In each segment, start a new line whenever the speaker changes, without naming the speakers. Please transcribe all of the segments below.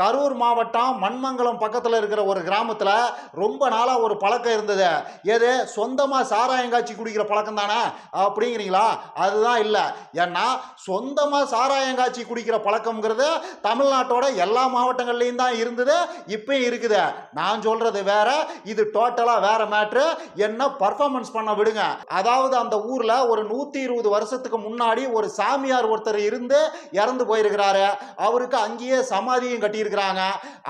கரூர் மாவட்டம் மண்மங்கலம் பக்கத்தில் இருக்கிற ஒரு கிராமத்தில் ரொம்ப நாளாக ஒரு பழக்கம் இருந்தது. எது? சொந்தமாக சாராயங்காய்ச்சி குடிக்கிற பழக்கம் தானே? அப்படிங்கிறீங்களா? அதுதான் இல்லை. ஏன்னா சொந்தமாக சாராயங்காய்ச்சி குடிக்கிற பழக்கம்ங்கிறது தமிழ்நாட்டோட எல்லா மாவட்டங்கள்லையும் தான் இருந்தது இப்பயும் இருக்குது. நான் சொல்கிறது வேற இது டோட்டலாக வேற மேட்ரு என்ன பர்ஃபார்மன்ஸ் பண்ண விடுங்க. அதாவது அந்த ஊரில் ஒரு நூற்றி இருபது வருஷத்துக்கு முன்னாடி ஒரு சாமியார் ஒருத்தர் இருந்து இறந்து போயிருக்கிறாரு. அவருக்கு அங்கேயே சமாதியும் கட்டியிருக்கு கட்டியிருக்கிறாங்க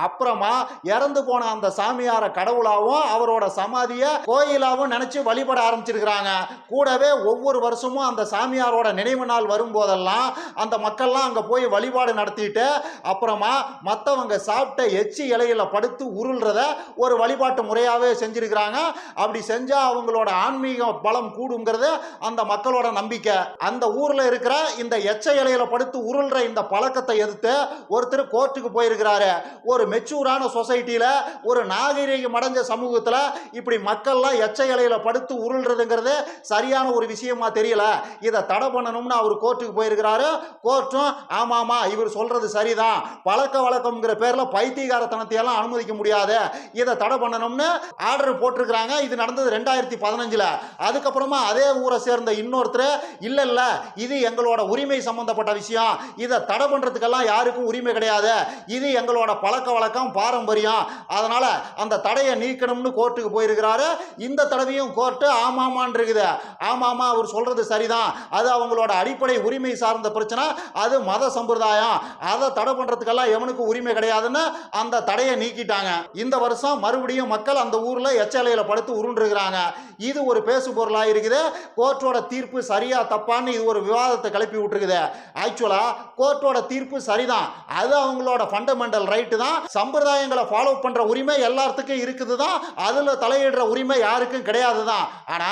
அப்புறமா இறந்து போன அந்த சாமியார கடவுளாவும் அவரோட சமாதியை கோயிலாவும் நினைச்சு வழிபட ஆரம்பிச்சிருக்கிறாங்க. கூடவே ஒவ்வொரு வருஷமும் அந்த சாமியாரோட நினைவு நாள் வரும்போதெல்லாம் அந்த மக்கள்லாம் அங்கே போய் வழிபாடு நடத்திட்டு அப்புறமா மற்றவங்க சாப்பிட்ட எச்சி இலையில படுத்து உருள்றத ஒரு வழிபாட்டு முறையாகவே செஞ்சிருக்கிறாங்க. அப்படி செஞ்சால் அவங்களோட ஆன்மீக பலம் கூடுங்கிறது அந்த மக்களோட நம்பிக்கை. அந்த ஊரில் இருக்கிற இந்த எச்ச இலையில படுத்து உருள்ற இந்த பழக்கத்தை எதிர்த்து ஒருத்தர் கோர்ட்டுக்கு போயிருக்கிறார். ஒரு மெச்சூரான சொசைட்டியில் ஒரு நாகரீகம் அடைஞ்ச சமூகத்தில் இப்படி மக்கள்லாம் எச்ச இலையில படுத்து உருள்றதுங்கிறது சரியான ஒரு விஷயமா தெரியல. இதை தடை பண்ணணும்னு அவர் கோர்ட்டுக்கு போயிருக்கிறாரு. கோர்ட்டும் ஆமாமா இவர் சொல்றது சரிதான். பழக்க வழக்கம்ங்கிற பேர்ல பைத்தியகாரத்தனத்தையெல்லாம் அனுமதிக்க முடியாது. இதை தடை பண்ணணும்னு ஆர்டர் போட்டிருக்கிறாங்க. இது நடந்தது ரெண்டாயிரத்தி பதினஞ்சுல. அதுக்கப்புறமா அதே ஊரை சேர்ந்த இன்னொருத்தர் இல்லை இல்லை இது எங்களோட உரிமை சம்பந்தப்பட்ட விஷயம். இதை தடை பண்ணுறதுக்கெல்லாம் யாருக்கும் உரிமை கிடையாது. இது எங்களோட பழக்க வழக்கம் பாரம்பரியம். அதனால் அந்த தடையை நீக்கணும்னு கோர்ட்டுக்கு போயிருக்கிறாரு. இந்த தடவையும் கோர்ட்டு ஆமாமான் இருக்குது ஆமாமா அவர் சொல்கிறது சரிதான். அது அவங்களோட அடிப்படை உரிமை சார்ந்த பிரச்சனை. அது மத சம்பிரதாயம். அதை தடை பண்ணுறதுக்கெல்லாம் எவனுக்கு உரிமை கிடையாதுன்னு அந்த தடையை நீக்கிட்டாங்க. இந்த வருஷம் மறுபடியும் மக்கள் அந்த ஊரில் எச்சலையில் படுத்து உருண்டுருக்கிறாங்க. இது ஒரு பேசு பொருளாக இருக்குது. கோர்ட்டோட தீர்ப்பு சரியா தப்பான்னு இது ஒரு விவாதத்தை கிளப்பி விட்டுருக்குது. ஆக்சுவலாக கோர்ட்டோட தீர்ப்பு சரிதான். அது அவங்களோட ஃபண்டமெண்ட் ஃபண்டமெண்டல் ரைட்டு தான். சம்பிரதாயங்களை ஃபாலோ பண்ற உரிமை எல்லாத்துக்கும் இருக்குது தான் அதில் தலையிடுற உரிமை யாருக்கும் கிடையாது தான் ஆனா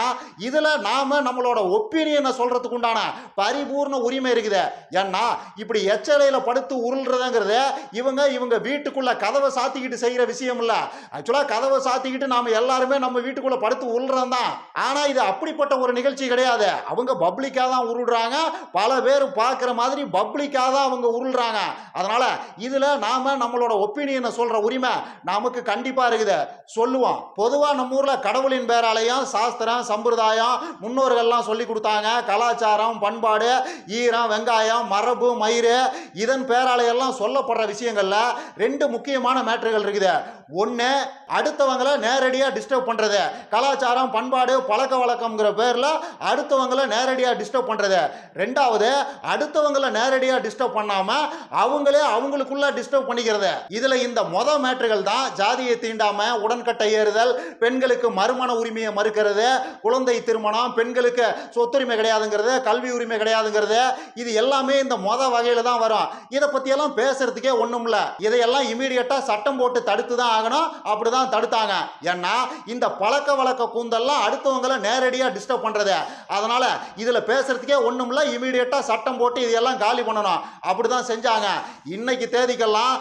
இதுல நாம நம்மளோட ஒப்பீனியனை சொல்கிறதுக்கு உண்டான பரிபூர்ண உரிமை இருக்குது. ஏன்னா இப்படி எச்சலையில் படுத்து உருள்றதுங்கிறது இவங்க இவங்க வீட்டுக்குள்ள கதவை சாத்திக்கிட்டு செய்கிற விஷயம் இல்லை. ஆக்சுவலாக கதவை சாத்திக்கிட்டு நாம எல்லாருமே நம்ம வீட்டுக்குள்ளே படுத்து உருள்றோம் தான் ஆனா இது அப்படிப்பட்ட ஒரு நிகழ்ச்சி கிடையாது. அவங்க பப்ளிக்கா தான் உருள்றாங்க. பல பேர் பார்க்குற மாதிரி பப்ளிக்காக தான் அவங்க உருள்றாங்க. இதில் நான் நாம நம்மளோட ஒப்பீனியனை சொல்ற உரிமை நமக்கு கண்டிப்பா இருக்குது. சொல்லுவோம் பொதுவா நம்ம ஊர்ல கடவுளின் பேராலையும் சாஸ்திரம் சம்பிரதாயம் முன்னோர்கள்லாம் சொல்லி கொடுத்தாங்க. கலாச்சாரம் பண்பாடு ஈரம் வெங்காயம் மரபு மயிறு இதன் பேராலையெல்லாம் சொல்லப்படுற விஷயங்கள்ல ரெண்டு முக்கியமான மேட்டர்கள் இருக்குது. ஒன்று அடுத்தவங்களை நேரடியாக டிஸ்டர்ப் பண்ணுறது கலாச்சாரம் பண்பாடு பழக்க வழக்கம்ங்கிற பேரில் அடுத்தவங்களை நேரடியாக டிஸ்டர்ப் பண்ணுறது ரெண்டாவது அடுத்தவங்களை நேரடியாக டிஸ்டர்ப் பண்ணாமல் அவங்களே அவங்களுக்குள்ள டிஸ்டர்ப் பண்ணிக்கிறது. இதில் இந்த மொத மேட்டர்கள் தான் ஜாதியை தீண்டாமல் உடன்கட்டை ஏறுதல் பெண்களுக்கு மறுமண உரிமையை மறுக்கிறது குழந்தை திருமணம் பெண்களுக்கு சொத்துரிமை கிடையாதுங்கிறது கல்வி உரிமை கிடையாதுங்கிறது. இது எல்லாமே இந்த மொத வகையில் தான் வரும். இதை பற்றியெல்லாம் பேசுறதுக்கே ஒன்றும் இல்லை. இதையெல்லாம் இமீடியட்டா சட்டம் போட்டு தடுத்து தான் ஆகணும். அப்படிதான் தடுத்தாங்க. ஏன்னா இந்த பழக்க வழக்க கூந்தல்லாம் அடுத்தவங்களை நேரடியாக டிஸ்டர்ப் பண்ணுறது அதனால் இதில் பேசுறதுக்கே ஒன்றும் இல்லை. இமீடியட்டாக சட்டம் போட்டு இதையெல்லாம் காலி பண்ணணும். அப்படி தான் செஞ்சாங்க. இன்னைக்கு தேதிக்கெல்லாம்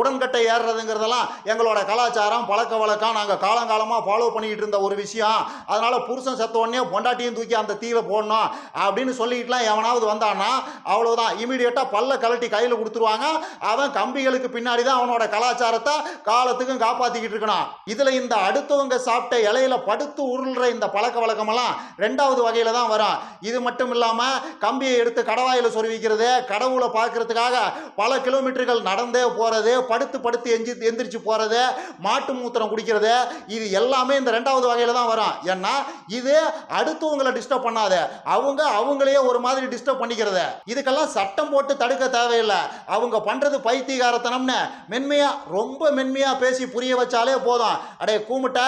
உடன்கட்டை ஏறுறதுங்கிறதெல்லாம் எங்களோட கலாச்சாரம் பழக்க வழக்கம். நாங்கள் காலங்காலமாக ஃபாலோ பண்ணிக்கிட்டு இருந்த ஒரு விஷயம். அதனால் புருஷன் செத்த உடனே பொண்டாட்டியும் தூக்கி அந்த தீவை போடணும் அப்படின்னு சொல்லிக்கிட்டுலாம் எவனாவது வந்தான்னா அவ்வளோதான் இமீடியட்டாக பல்ல கழட்டி கையில் கொடுத்துருவாங்க. அவன் கம்பிகளுக்கு பின்னாடி தான் அவனோட கலாச்சாரத்தை காலத்துக்கும் காப்பாற்றிக்கிட்டு இருக்கணும். இதில் இந்த அடுத்தவங்க சாப்பிட்ட இலையில படுத்து உருள்ற இந்த பழக்க வழக்கமெல்லாம் ரெண்டாவது வகையில் தான் வரும். இது மட்டும் இல்லாமல் கம்பியை எடுத்து கடவாயில் சொருவிக்கிறது கடவுளை பார்க்கறதுக்காக பல கிலோமீட்டர்கள் நடந்தே போகிறது படுத்து படுத்து எஞ்சி எந்திரிச்சு போகிறது மாட்டு மூத்திரம் குடிக்கிறது இது எல்லாமே இந்த ரெண்டாவது வகையில் தான் வரும். ஏன்னா இது அடுத்தவங்களை டிஸ்டர்ப் பண்ணாத அவங்க அவங்களையே ஒரு மாதிரி டிஸ்டர்ப் பண்ணிக்கிறது. இதுக்கெல்லாம் சட்டம் போட்டு தடுக்க தேவையில்லை. அவங்க பண்றது பைத்தியகாரத்தனம்னு மென்மையா ரொம்ப மென்மையா பேசி புரிய வச்சாலே போதும். அடே கூமுட்ட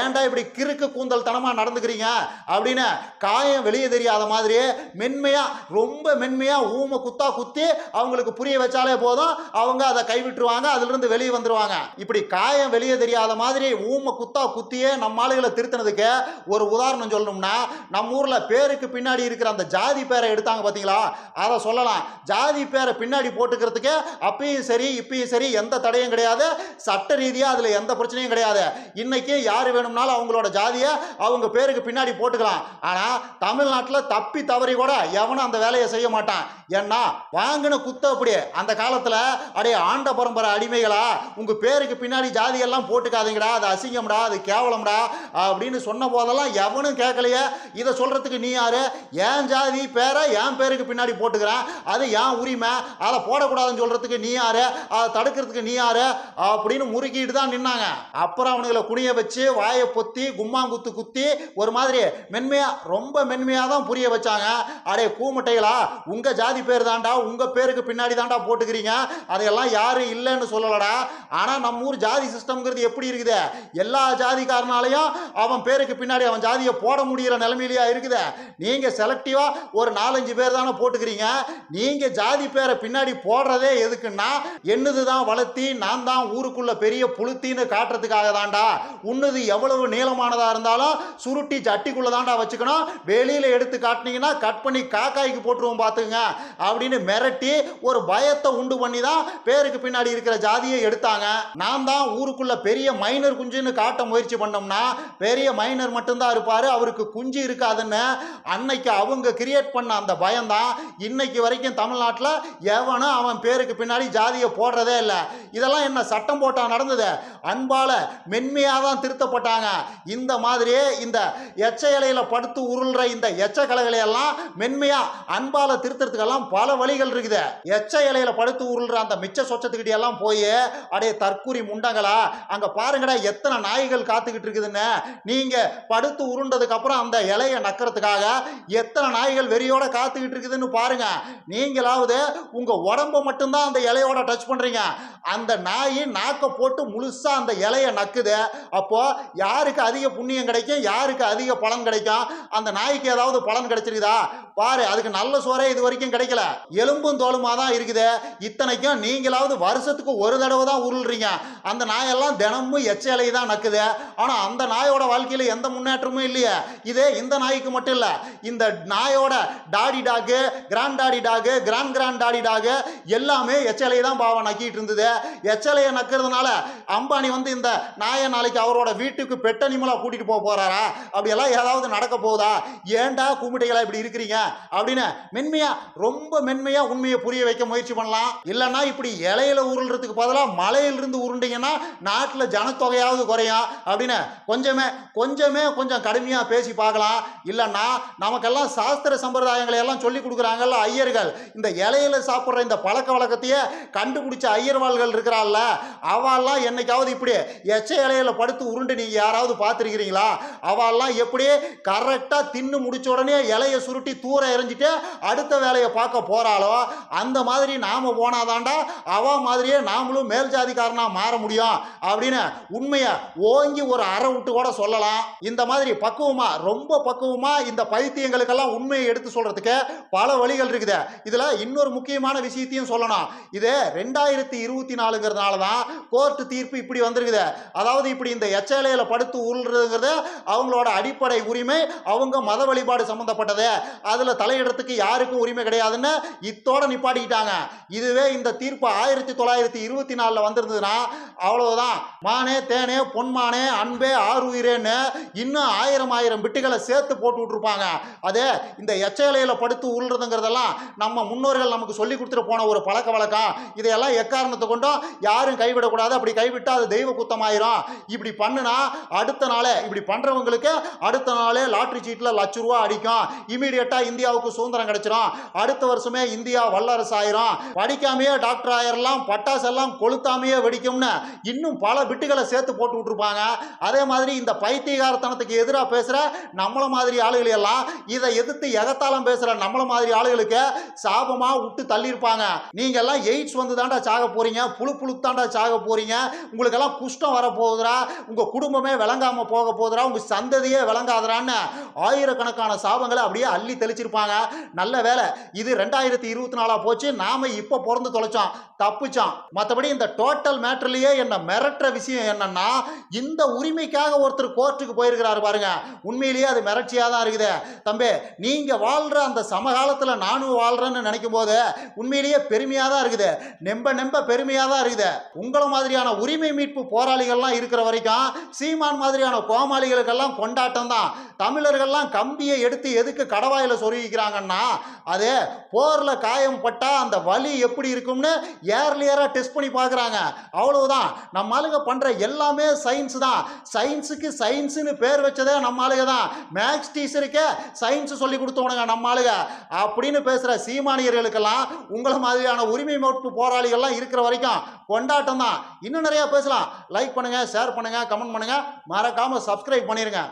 ஏன்டா இப்படி கிறுக்கு கூந்தல் தனமா நடந்துக்கிறீங்க? அப்படின்னு காயம் வெளியே தெரியாத மாதிரி மென்மையா ரொம்ப மென்மையாக ஊமை குத்தா குத்தி அவங்களுக்கு புரிய வச்சாலே போதும். அவங்க அதை கைவிட்டுருவாங்க அதுலேருந்து வெளியே வந்துருவாங்க. இப்படி காயம் வெளியே தெரியாத மாதிரி ஊமை குத்தா குத்தியே நம்ம ஆளுகளை திருத்தினதுக்கு ஒரு உதாரணம் சொல்லணும்னா நம்ம ஊரில் பேருக்கு பின்னாடி இருக்கிற அந்த ஜாதி பேரை எடுத்தாங்க பார்த்தீங்களா அதை சொல்லலாம். ஜாதி பேரை பின்னாடி போட்டுக்கிறதுக்கு அப்பயும் சரி இப்பயும் சரி எந்த தடையும் கிடையாது. சட்ட ரீதியாக அதில் எந்த பிரச்சனையும் கிடையாது. இன்னைக்கு யார் வேணும்னாலும் அவங்களோட ஜாதியை அவங்க பேருக்கு பின்னாடி போட்டுக்கலாம். ஆனால் தமிழ்நாட்டில் தப்பி தவறி கூட எவனும் அந்த வேலையை செய்ய மாட்டான். ஏன்னா வாங்கின குத்த அப்படியே அந்த காலத்தில் அடைய ஆண் ஆண்ட பரம்பரை அடிமைகளா? உங்க பேருக்கு பின்னாடி ஜாதியெல்லாம் போட்டுக்காதீங்கடா அது அசிங்கம்டா அது கேவலம்டா அப்படின்னு சொன்ன போதெல்லாம் எவனும் கேட்கலையே. இதை சொல்றதுக்கு நீ யாரு? என் ஜாதி பேரை என் பேருக்கு பின்னாடி போட்டுக்கிறேன். அது என் உரிமை. அதை போடக்கூடாதுன்னு சொல்றதுக்கு நீ யாரு? அதை தடுக்கிறதுக்கு நீ யாரு? அப்படின்னு முறுக்கிட்டு தான் நின்னாங்க. அப்புறம் அவனுங்களை குனிய வச்சு வாயை பொத்தி கும்மாங்குத்து குத்தி ஒரு மாதிரி மென்மையா ரொம்ப மென்மையா தான் புரிய வச்சாங்க. அடே கூமுட்டைகளா உங்க ஜாதி பேர் தாண்டா உங்க பேருக்கு பின்னாடி தாண்டா போட்டுக்கிறீங்க. அதையெல்லாம் யாரும் இல்லைன்னு சொல்லலடா. ஆனால் நம்ம ஊர் ஜாதி சிஸ்டம்ங்கிறது எப்படி இருக்குது? எல்லா ஜாதிக்காரனாலையும் அவன் பேருக்கு பின்னாடி அவன் ஜாதியை போட முடிகிற நிலைமையிலையா இருக்குது. நீங்கள் செலக்டிவாக ஒரு நாலஞ்சு பேர் தானே போட்டுக்கிறீங்க. நீங்கள் ஜாதி பேரை பின்னாடி போடுறதே எதுக்குன்னா என்னது தான் வளர்த்தி நான் தான் ஊருக்குள்ளே பெரிய புளுத்தின்னு காட்டுறதுக்காக தான்டா. உன்னது எவ்வளவு நீளமானதா இருந்தாலும் சுருட்டி ஜட்டிக்குள்ளே தான்டா வச்சுக்கணும். வெளியில் எடுத்து காட்டினீங்கன்னா கட் பண்ணி காக்காய்க்கு போட்டுருவோம் பார்த்துங்க அப்படின்னு மிரட்டி ஒரு பயத்தை உண்டு பண்ணி தான் பேருக்கு பின்னாடி இருக்கிற ஜாதியை எடுத்தாங்க. நான் தான் ஊருக்குள்ள பெரிய மைனர் குஞ்சுன்னு காட்ட முயற்சி பண்ணோம்னா பெரிய மைனர் மட்டும்தான் இருப்பாரு. அவருக்கு குஞ்சு இருக்காதுன்னு அன்னைக்கு அவங்க கிரியேட் பண்ண அந்த பயம்தான். இன்னைக்கு வரைக்கும் தமிழ்நாட்டில் எவனும் அவன் பேருக்கு பின்னாடி ஜாதியை போடுறதே இல்லை. இதெல்லாம் என்ன சட்டம் போட்டா நடந்தது? அன்பால மென்மையாக தான் திருத்தப்பட்டாங்க. இந்த மாதிரியே இந்த எச்ச இலையில படுத்து உருள்ற இந்த எச்ச கலைகளையெல்லாம் மென்மையா அன்பால திருத்தறதுக்கெல்லாம் பல வழிகள் இருக்குது. எச்ச இலையில படுத்து உருள்ற அந்த மிச்ச சொச்சத்துக்கிட்ட எல்லாம் போய் அடே தற்கூரி முண்டங்களா அங்க பாருங்கடா எத்தனை நாய்கள் காத்துக்கிட்டு இருக்குதுன்னு. நீங்க படுத்து உருண்டதுக்கு அப்புறம் அந்த இலையை நக்கிறதுக்காக எத்தனை நாய்கள் வெறியோட காத்துக்கிட்டு இருக்குதுன்னு பாருங்க. நீங்களாவது உங்க உடம்ப மட்டும்தான் அந்த இலையோட டச் பண்றீங்க. அந்த நாய் நாக்க போட்டு முழுசா அந்த இலையை நக்குது. அப்போ யாருக்கு அதிக புண்ணியம் கிடைக்கும் யாருக்கு அதிக பலன் கிடைக்கும்? அந்த நாய்க்கு ஏதாவது பலன் கிடைச்சிருக்குதா? பாரு அதுக்கு நல்ல சோறே இது வரைக்கும் கிடைக்கல. எலும்பும் தோலுமா தான் இருக்குது. இத்தனைக்கும் நீங்களாவது வருஷத்துக்கு ஒரு தடவை தான் உருள்றீங்க. அந்த நாயெல்லாம் தினமும் எச்ச தான் நக்குது. ஆனால் அந்த நாயோட வாழ்க்கையில் எந்த முன்னேற்றமும் இல்லையே. இதே இந்த நாய்க்கு மட்டும் இல்லை இந்த நாயோட daddy dog grand daddy dog grand grand daddy dog எல்லாமே எச்சலையை தான் பாவம் நக்கிட்டு இருந்தது. எச்சலையை நக்கிறதுனால அம்பானி வந்து இந்த நாயை நாளைக்கு அவரோட வீட்டுக்கு பெட்ட நிமலா கூட்டிகிட்டு போக போகிறாரா அப்படியெல்லாம் ஏதாவது நடக்க போகுதா? ஏன்டா கும்பிட்டைகளா இப்படி இருக்கிறீங்க? அப்படின்னு மென்மையாக ரொம்ப மென்மையாக உண்மையை புரிய வைக்க முயற்சி பண்ணலாம். இல்லைன்னா இப்படி இலையில உருள்றதுக்கு பதிலாக மலையிலிருந்து உருண்டிங்கன்னா நாட்டில் ஜனத்தொகையாவது குறையும் அப்படின்னு கொஞ்சமே கொஞ்சமே கொஞ்சம் கடுமையாக பேசி பார்க்கலாம். இல்லைன்னா நமக்கெல்லாம் சாஸ்திர சம்பிரதாயங்களை எல்லாம் சொல்லி கொடுக்குறாங்கல்ல ஐயர்கள். இந்த இலையில சாப்பிட்ற இந்த பழக்க வழக்கத்தையே கண்டுபிடிச்ச ஐயர்வாள்கள் இருக்கிறாள்ல அவெல்லாம் என்னைக்காவது இப்படி எச்ச இலையில படுத்து உருண்டு நீங்க யாராவது பார்த்துருக்கிறீங்களா? அவெல்லாம் எப்படி கரெக்டாக தின்னு முடிச்ச உடனே இலையை சுருட்டி தூர எறிஞ்சிட்டு அடுத்த வேலையை பார்க்க போறாளோ அந்த மாதிரி நாம போனாதாண்டா அவ மாதிரியே நாமளும் மேல் ஜாதிக்காரனாக மாற முடியும் அப்படின்னு உண்மையை ஓங்கி ஒரு அரை விட்டு கூட சொல்லலாம். இந்த மாதிரி பக்குவமாக ரொம்ப பக்குவமாக இந்த பைத்தியங்களுக்கெல்லாம் உண்மையை எடுத்து சொல்கிறதுக்கு பல வழிகள் இருக்குது. இதில் இன்னொரு முக்கியமான விஷயத்தையும் சொல்லணும். இது ரெண்டாயிரத்தி இருபத்தி நாலுங்கிறதுனால தான் கோர்ட்டு தீர்ப்பு இப்படி வந்திருக்குது. அதாவது இப்படி இந்த எச்சலையில் படுத்து உருள்றதுங்கிறது அவங்களோட அடிப்படை உரிமை அவங்க மத வழிபாடு சம்மந்தப்பட்டது அதில் தலையிடறதுக்கு யாருக்கும் உரிமை கிடையாதுன்னு இத்தோட நிப்பாட்டிக்கிட்டாங்க. இதுவே இந்த தீர்ப்பு ஆயிரத்தி தொள்ளாயிரத்தி இருபத்தி நாலில் வந்திருந்ததுன்னா அவ்வளவுதான். மானே தேனே பொன்மானே அன்பே ஆறுயிரேன்னு இன்னும் ஆயிரம் ஆயிரம் பிட்டுகளை சேர்த்து போட்டு விட்டுருப்பாங்க. அதே இந்த எச்சலையில படுத்து உள்றதுங்கிறதெல்லாம் நம்ம முன்னோர்கள் நமக்கு சொல்லி கொடுத்துட்டு போன ஒரு பழக்க வழக்கம் இதையெல்லாம் எக்காரணத்தை கொண்டும் யாரும் கைவிடக்கூடாது. அப்படி கைவிட்டா அது தெய்வ குத்தமாயிரும். இப்படி பண்ணுனா அடுத்த நாளே இப்படி பண்றவங்களுக்கு அடுத்த நாளே லாட்ரி சீட்டில் லட்ச ரூபா அடிக்கும். இமீடியட்டா இந்தியாவுக்கு சுதந்திரம் கிடைச்சிரும். அடுத்த வருஷமே இந்தியா வல்லரசு ஆயிரும் படிக்காமையே டாக்டர் ஆயிரலாம். பட்டாசெல்லாம் பட்டாசெல்லாம் கொளுத்தாமையே வெடிக்கும்னு இன்னும் பல பிட்டுகளை சேர்த்து போட்டு விட்டுருப்பாங்க அதே மாதிரி இந்த பைத்தியகாரத்தனத்துக்கு எதிராக பேசுகிற நம்மளை மாதிரி ஆளுகள் எல்லாம் இதை எதிர்த்து எகத்தாலம் பேசுகிற நம்மளை மாதிரி ஆளுகளுக்கு சாபமாக விட்டு தள்ளியிருப்பாங்க. நீங்கள் எல்லாம் எய்ட்ஸ் வந்து தாண்டா சாக போகிறீங்க புழு புழு தாண்டா சாக போகிறீங்க உங்களுக்கெல்லாம் குஷ்டம் வரப்போகுதுரா உங்கள் குடும்பமே விளங்காமல் போக போகுதுரா உங்கள் சந்ததியே விளங்காதுரான்னு ஆயிரக்கணக்கான சாபங்களை அப்படியே அள்ளி தெளிச்சிருப்பாங்க. நல்ல வேலை இது ரெண்டாயிரத்தி இருபத்தி நாலாக போச்சு நாம இப்போ பிறந்து தொலைச்சோம். தப்பிச்சோம் மற்றபடி இந்த டோட்டல் மேட்டர்லயே என்ன மிரட்டுற விஷயம் என்னன்னா இந்த உரிமைக்காக ஒருத்தர் கோர்ட்டுக்கு போயிருக்கிறாரு பாருங்க. உண்மையிலேயே அது மிரட்சியா தான் இருக்குது. தம்பி நீங்க வாழ்ற அந்த சமகாலத்தில் நானும் வாழ்றேன்னு நினைக்கும் போது உண்மையிலேயே பெருமையா தான் இருக்குது. நெம்ப நெம்ப பெருமையா தான் இருக்குது. உங்களை மாதிரியான உரிமை மீட்பு போராளிகள்லாம் இருக்கிற வரைக்கும் சீமான் மாதிரியான கோமாளிகளுக்கெல்லாம் கொண்டாட்டம் தான் தமிழர்கள்லாம் கம்பியை எடுத்து எதுக்கு கடவாயில சொருகிக்கிறாங்கன்னா அது போர்ல காயம் பட்டா அந்த வலி எப்படி இருக்கும்னு ஏர்லியராக டெஸ்ட் பண்ணி பார்க்குறாங்க. அவ்வளவுதான். நம்ம ஆளுங்க பண்ணுற எல்லாமே சயின்ஸ் தான். சயின்ஸுக்கு சயின்ஸுன்னு பேர் வச்சதே நம்ம ஆளுங்க தான். மேக்ஸ் டீச்சருக்கே சயின்ஸ் சொல்லி கொடுத்தவனுங்க நம்ம ஆளுங்க. அப்படின்னு பேசுகிற சீமானியர்களுக்கெல்லாம் உங்களை மாதிரியான உரிமை மீட்பு போராளிகள்லாம் இருக்கிற வரைக்கும் கொண்டாட்டம் தான். இன்னும் நிறையா பேசலாம். லைக் பண்ணுங்கள் ஷேர் பண்ணுங்கள் கமெண்ட் பண்ணுங்க. மறக்காமல் சப்ஸ்கிரைப் பண்ணிடுங்க